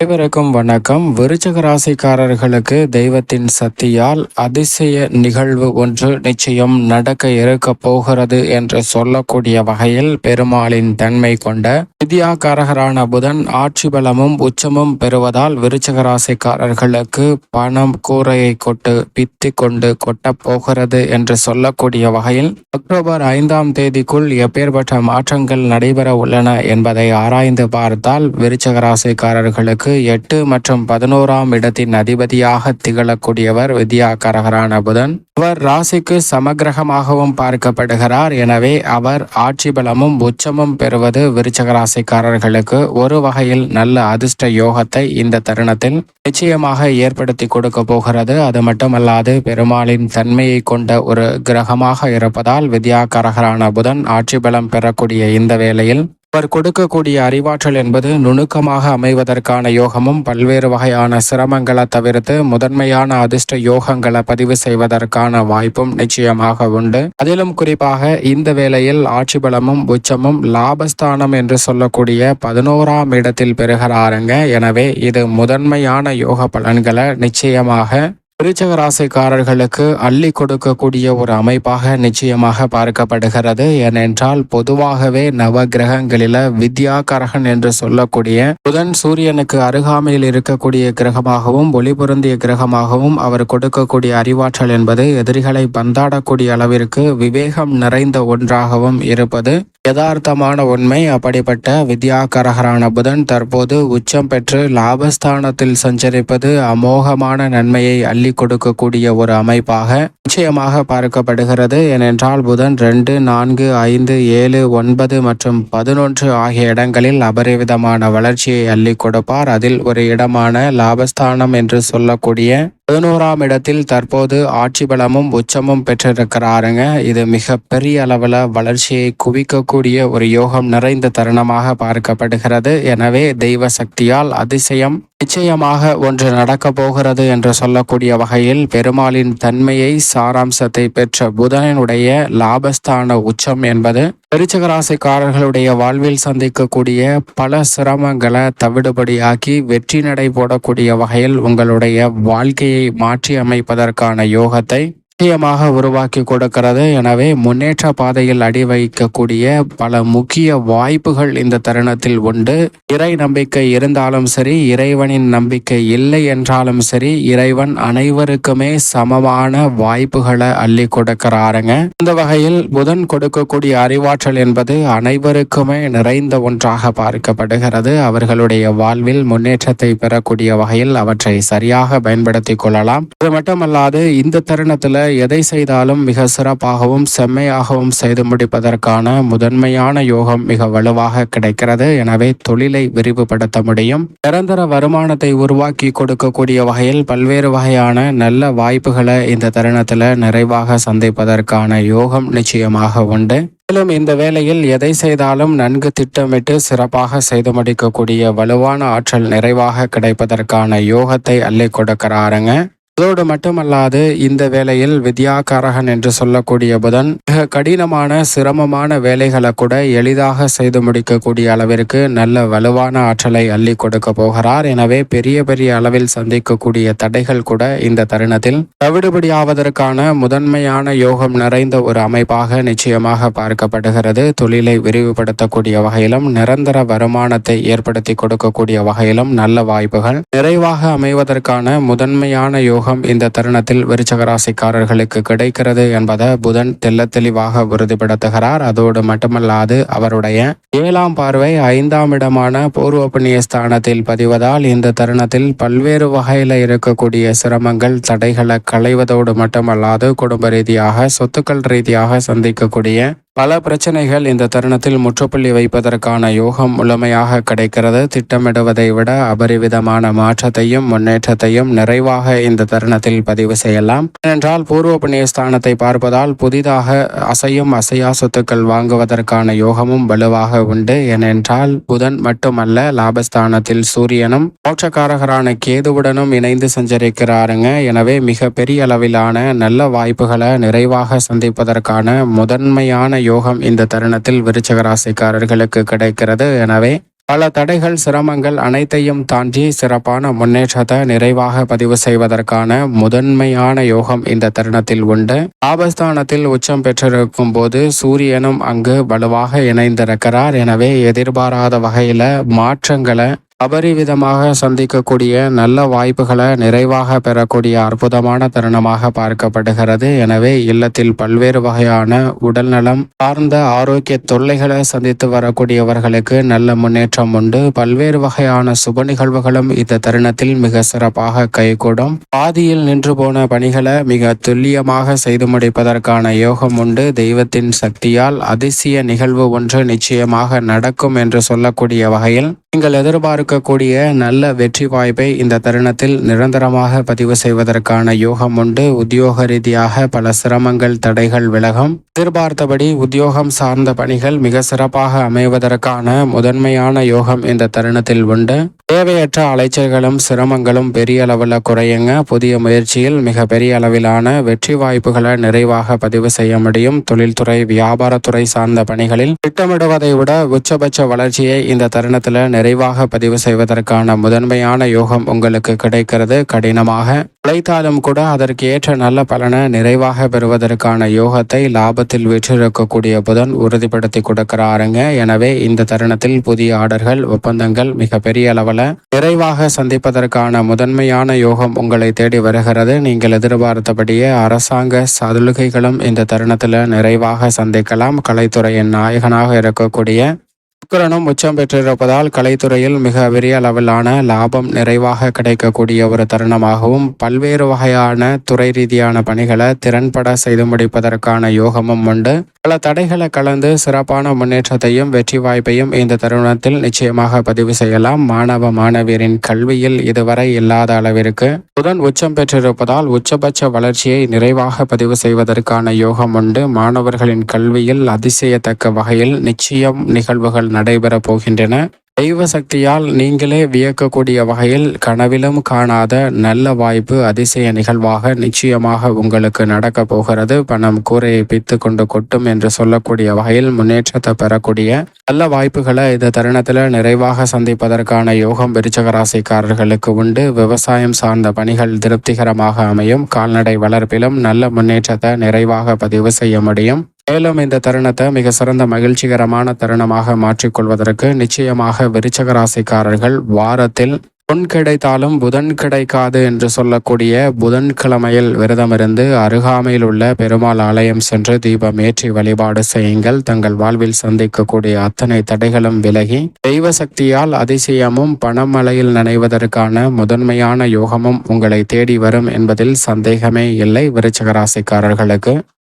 அனைவருக்கும் வணக்கம். விருச்சக ராசிக்காரர்களுக்கு தெய்வத்தின் சக்தியால் அதிசய நிகழ்வு ஒன்று நிச்சயம் நடக்க இருக்க போகிறது என்று சொல்லக்கூடிய வகையில் பெருமாளின் தன்மை கொண்ட வித்யாகாரகரான புதன் ஆட்சி பலமும் உச்சமும் பெறுவதால் விருச்சக ராசிக்காரர்களுக்கு பணம் கூரையை கொட்டு பித்து கொண்டு கொட்டப் போகிறது என்று சொல்லக்கூடிய வகையில் அக்டோபர் ஐந்தாம் தேதிக்குள் எப்பேற்பட்ட மாற்றங்கள் நடைபெற உள்ளன என்பதை ஆராய்ந்து பார்த்தால் விருச்சக ராசிக்காரர்களுக்கு எட்டு மற்றும் பதினோராம் இடத்தின் அதிபதியாக திகழக்கூடியவர் வித்யாகரகரான புதன். அவர் ராசிக்கு சமகிரகமாகவும் பார்க்கப்படுகிறார். எனவே அவர் ஆட்சி பலமும் உச்சமும் பெறுவது விருச்சக ராசிக்காரர்களுக்கு ஒரு வகையில் நல்ல அதிர்ஷ்ட யோகத்தை இந்த தருணத்தில் நிச்சயமாக ஏற்படுத்தி கொடுக்க போகிறது. அது மட்டுமல்லாது பெருமாளின் தன்மையை கொண்ட ஒரு கிரகமாக இருப்பதால் வித்யாகரகரான புதன் ஆட்சி பலம் பெறக்கூடிய இந்த வேளையில் அவர் கொடுக்கக்கூடிய அறிவாற்றல் என்பது நுணுக்கமாக அமைவதற்கான யோகமும் பல்வேறு வகையான சிரமங்களை தவிர்த்து முதன்மையான அதிர்ஷ்ட யோகங்களை பதிவு செய்வதற்கான வாய்ப்பும் நிச்சயமாக உண்டு. அதிலும் குறிப்பாக இந்த வேளையில் ஆட்சி பலமும் உச்சமும் லாபஸ்தானம் என்று சொல்லக்கூடிய பதினோராம் இடத்தில் பெறுகிறாருங்க. எனவே இது முதன்மையான யோக பலன்களை நிச்சயமாக விருச்சக ராசிக்காரர்களுக்கு அள்ளி கொடுக்கக்கூடிய ஒரு அமைப்பாக நிச்சயமாக பார்க்கப்படுகிறது. ஏனென்றால் பொதுவாகவே நவ கிரகங்களில வித்யாகரகன் என்று சொல்லக்கூடிய புதன் சூரியனுக்கு அருகாமையில் இருக்கக்கூடிய கிரகமாகவும் ஒளிபுருந்திய கிரகமாகவும் அவர் கொடுக்கக்கூடிய அறிவாற்றல் என்பது எதிரிகளை பந்தாடக்கூடிய அளவிற்கு விவேகம் நிறைந்த ஒன்றாகவும் இருப்பது யதார்த்தமான உண்மை. அப்படிப்பட்ட வித்யாகரகரான புதன் தற்போது உச்சம் பெற்று லாபஸ்தானத்தில் சஞ்சரிப்பது அமோகமான நன்மையை அள்ளி கொடுக்கக்கூடிய ஒரு அமைப்பாக நிச்சயமாக பார்க்கப்படுகிறது. ஏனென்றால் புதன் ரெண்டு நான்கு ஐந்து ஏழு ஒன்பது மற்றும் பதினொன்று ஆகிய இடங்களில் அபரிவிதமான வளர்ச்சியை அள்ளி கொடுப்பார். அதில் ஒரு இடமான லாபஸ்தானம் என்று சொல்லக்கூடிய பதினோராம் இடத்தில் தற்போது ஆட்சி பலமும் உச்சமும் பெற்றிருக்கிறாருங்க. இது மிக பெரிய அளவில் வளர்ச்சியை குவிக்கக்கூடிய ஒரு யோகம் நிறைந்த தருணமாக பார்க்கப்படுகிறது. எனவே தெய்வ சக்தியால் அதிசயம் நிச்சயமாக ஒன்று நடக்கப் போகிறது என்று சொல்லக்கூடிய வகையில் பெருமாளின் தன்மையை சாராம்சத்தை பெற்ற புதனினுடைய லாபஸ்தான உச்சம் என்பது விருச்சகராசிக்காரர்களுடைய வாழ்வில் சந்திக்கக்கூடிய பல சிரமங்களை தவிடுபடியாக்கி வெற்றி நடை போடக்கூடிய வகையில் உங்களுடைய வாழ்க்கையை மாற்றி அமைப்பதற்கான யோகத்தை நிச்சயமாக உருவாக்கி கொடுக்கிறது. எனவே முன்னேற்ற பாதையில் அடி வைக்கக்கூடிய பல முக்கிய வாய்ப்புகள் இந்த தருணத்தில் உண்டு. இறை நம்பிக்கை இருந்தாலும் சரி இறைவனின் நம்பிக்கை இல்லை என்றாலும் சரி இறைவன் அனைவருக்குமே சமமான வாய்ப்புகளை அள்ளி கொடுக்கிறாருங்க. இந்த வகையில் புதன் கொடுக்கக்கூடிய அறிவாற்றல் என்பது அனைவருக்குமே நிறைந்த ஒன்றாக பார்க்கப்படுகிறது. அவர்களுடைய வாழ்வில் முன்னேற்றத்தை பெறக்கூடிய வகையில் அவற்றை சரியாக பயன்படுத்திக் கொள்ளலாம். அது மட்டுமல்லாது இந்த தருணத்தில் எதை செய்தாலும் மிக சிறப்பாகவும் செம்மையாகவும் செய்து முடிப்பதற்கான முதன்மையான யோகம் மிக வலுவாக கிடைக்கிறது. எனவே தொழிலை விரிவுபடுத்த முடியும். நிரந்தர வருமானத்தை உருவாக்கி கொடுக்கக்கூடிய வகையில் பல்வேறு வகையான நல்ல வாய்ப்புகளை இந்த தருணத்தில் நிறைவாக சந்திப்பதற்கான யோகம் நிச்சயமாக உண்டு. மேலும் இந்த வேளையில் எதை செய்தாலும் நன்கு திட்டமிட்டு சிறப்பாக செய்து முடிக்கக்கூடிய வலுவான ஆற்றல் நிறைவாக கிடைப்பதற்கான யோகத்தை அள்ளி கொடுக்கிறாருங்க. அதோடு மட்டுமல்லாது இந்த வேளையில் வித்யாகாரகன் என்று சொல்லக்கூடிய புதன் மிக கடினமான சிரமமான வேலைகளை கூட எளிதாக செய்து முடிக்கக்கூடிய அளவிற்கு நல்ல வலுவான ஆற்றலை அள்ளி கொடுக்க போகிறார். எனவே பெரிய பெரிய அளவில் சந்திக்கக்கூடிய தடைகள் கூட இந்த தருணத்தில் தவிடுபடியாவதற்கான முதன்மையான யோகம் நிறைந்த ஒரு அமைப்பாக நிச்சயமாக பார்க்கப்படுகிறது. தொழிலை விரிவுபடுத்தக்கூடிய வகையிலும் நிரந்தர வருமானத்தை ஏற்படுத்தி கொடுக்கக்கூடிய வகையிலும் நல்ல வாய்ப்புகள் நிறைவாக அமைவதற்கான முதன்மையான யோகம் யோகம் இந்த தருணத்தில் விருச்சக ராசிக்காரர்களுக்கு கிடைக்கிறது என்பதை புதன் தெல்ல தெளிவாக உறுதிப்படுத்துகிறார். அதோடு மட்டுமல்லாது அவருடைய ஏழாம் பார்வை ஐந்தாம் இடமான பூர்வ புண்ணிய ஸ்தானத்தில் பதிவதால் இந்த தருணத்தில் பல்வேறு வகையில இருக்கக்கூடிய சிரமங்கள் தடைகளை களைவதோடு மட்டுமல்லாது குடும்ப ரீதியாக சொத்துக்கள் ரீதியாக சந்திக்கக்கூடிய பல பிரச்சனைகள் இந்த தருணத்தில் முற்றுப்புள்ளி வைப்பதற்கான யோகம் முழுமையாக கிடைக்கிறது. திட்டமிடுவதை விட அபரிவிதமான மாற்றத்தையும் முன்னேற்றத்தையும் நிறைவாக இந்த தருணத்தில் பதிவு செய்யலாம். ஏனென்றால் பூர்வ புண்ணிய ஸ்தானத்தை பார்ப்பதால் புதிதாக அசையும் அசையா சொத்துக்கள் வாங்குவதற்கான யோகமும் வலுவாக உண்டு. ஏனென்றால் புதன் மட்டுமல்ல லாபஸ்தானத்தில் சூரியனும் மோட்சக்காரகரான கேதுவுடனும் இணைந்து சஞ்சரிக்கிறாருங்க. எனவே மிக பெரிய அளவிலான நல்ல வாய்ப்புகளை நிறைவாக சந்திப்பதற்கான முதன்மையான யோகம் இந்த தருணத்தில் விருச்சக ராசிக்காரர்களுக்கு கிடைக்கிறது. எனவே பல தடைகள் சிரமங்கள் அனைத்தையும் தாண்டி சிறப்பான முன்னேற்றத்தை நிறைவாக பதிவு செய்வதற்கான முதன்மையான யோகம் இந்த தருணத்தில் உண்டு. ஆபஸ்தானத்தில் உச்சம் பெற்றிருக்கும் போது சூரியனும் அங்கு வலுவாக இணைந்திருக்கிறார். எனவே எதிர்பாராத வகையில மாற்றங்களை அபரிவிதமாக சந்திக்கக்கூடிய நல்ல வாய்ப்புகளை நிறைவாக பெறக்கூடிய அற்புதமான தருணமாக பார்க்கப்படுகிறது. எனவே இல்லத்தில் பல்வேறு வகையான உடல்நலம் சார்ந்த ஆரோக்கிய தொல்லைகளை சந்தித்து வரக்கூடியவர்களுக்கு நல்ல முன்னேற்றம் உண்டு. பல்வேறு வகையான சுப நிகழ்வுகளும் இந்த தருணத்தில் மிக சிறப்பாக கைகூடும். பாதியில் நின்று போன பணிகளை மிக துல்லியமாக செய்து முடிப்பதற்கான யோகம் உண்டு. தெய்வத்தின் சக்தியால் அதிசய நிகழ்வு ஒன்று நிச்சயமாக நடக்கும் என்று சொல்லக்கூடிய வகையில் நீங்கள் எதிர்பார்க்கக்கூடிய நல்ல வெற்றி வாய்ப்பை இந்த தருணத்தில் நிரந்தரமாக பதிவு செய்வதற்கான யோகம் உண்டு. உத்தியோக ரீதியாக பல சிரமங்கள் தடைகள் விலகும். எதிர்பார்த்தபடி உத்தியோகம் சார்ந்த பணிகள் மிக சிறப்பாக அமைவதற்கான முதன்மையான யோகம் இந்த தருணத்தில் உண்டு. தேவையற்ற அலைச்சல்களும் சிரமங்களும் பெரிய அளவில் குறையுங்க. புதிய முயற்சியில் மிக பெரிய அளவிலான வெற்றி வாய்ப்புகளை நிறைவாக பதிவு செய்ய முடியும். தொழில்துறை வியாபாரத்துறை சார்ந்த பணிகளில் திட்டமிடுவதை விட உச்சபட்ச வளர்ச்சியை இந்த தருணத்தில் விரைவாக பதிவு செய்வதற்கான முதன்மையான யோகம் உங்களுக்கு கிடைக்கிறது. கடினமாக உழைத்தாலும் கூட அதற்கு ஏற்ற நல்ல பலனை நிறைவாக பெறுவதற்கான யோகத்தை லாபத்தில் வீற்றிருக்கக்கூடிய புதன் உறுதிப்படுத்தி கொடுக்கிறாருங்க. எனவே இந்த தருணத்தில் புதிய ஆர்டர்கள் ஒப்பந்தங்கள் மிக பெரிய அளவில் நிறைவாக சந்திப்பதற்கான முதன்மையான யோகம் உங்களை தேடி வருகிறது. நீங்கள் எதிர்பார்த்தபடியே அரசாங்க சலுகைகளும் இந்த தருணத்தில் நிறைவாக சந்திக்கலாம். கலைத்துறையின் நாயகனாக இருக்கக்கூடிய சுக்கரனும் உச்சம் பெற்றிருப்பதால் கலைத்துறையில் மிக பெரிய அளவிலான லாபம் நிறைவாக கிடைக்கக்கூடிய ஒரு தருணமாகவும் பல்வேறு வகையான துறை ரீதியான பணிகளை திறன்பட செய்து முடிப்பதற்கான யோகமும் உண்டு. பல தடைகளை கலந்து சிறப்பான முன்னேற்றத்தையும் வெற்றி வாய்ப்பையும் இந்த தருணத்தில் நிச்சயமாக பதிவு செய்யலாம். மாணவ மாணவியரின் கல்வியில் இதுவரை இல்லாத அளவிற்கு புதன் உச்சம் பெற்றிருப்பதால் உச்சபட்ச வளர்ச்சியை நிறைவாக பதிவு செய்வதற்கான யோகம் உண்டு. மாணவர்களின் கல்வியில் அதிசயத்தக்க வகையில் நிச்சயம் நிகழ்வுகள் நடைபெறப் போகின்றன. தெய்வ சக்தியால் நீங்களே வியக்கக்கூடிய வகையில் கனவிலும் காணாத நல்ல வாய்ப்பு அதிசய நிகழ்வாக நிச்சயமாக உங்களுக்கு நடக்கப் போகிறது. பணம் கூரையை பித்து கொண்டு கொட்டும் என்று சொல்லக்கூடிய வகையில் முன்னேற்றத்தை பெறக்கூடிய நல்ல வாய்ப்புகளை இந்த தருணத்தில் நிறைவாக சந்திப்பதற்கான யோகம் விருச்சகராசிக்காரர்களுக்கு உண்டு. விவசாயம் சார்ந்த பணிகள் திருப்திகரமாக அமையும். கால்நடை வளர்ப்பிலும் நல்ல முன்னேற்றத்தை நிறைவாக பதிவு செய்ய முடியும். மேலும் இந்த தருணத்தை மிக சிறந்த மகிழ்ச்சிகரமான தருணமாக மாற்றிக்கொள்வதற்கு நிச்சயமாக விருச்சக ராசிக்காரர்கள் வாரத்தில் பொன் கிடைத்தாலும் புதன் கிடைக்காது என்று சொல்லக்கூடிய புதன்கிழமையில் விரதமிருந்து அருகாமையில் உள்ள பெருமாள் ஆலயம் சென்று தீபம் ஏற்றி வழிபாடு செய்யுங்கள். தங்கள் வாழ்வில் சந்திக்கக்கூடிய அத்தனை தடைகளும் விலகி தெய்வ சக்தியால் அதிசயமும் பணமலையில் நனைவதற்கான முதன்மையான யோகமும் உங்களை தேடி வரும் என்பதில் சந்தேகமே இல்லை விருச்சக ராசிக்காரர்களுக்கு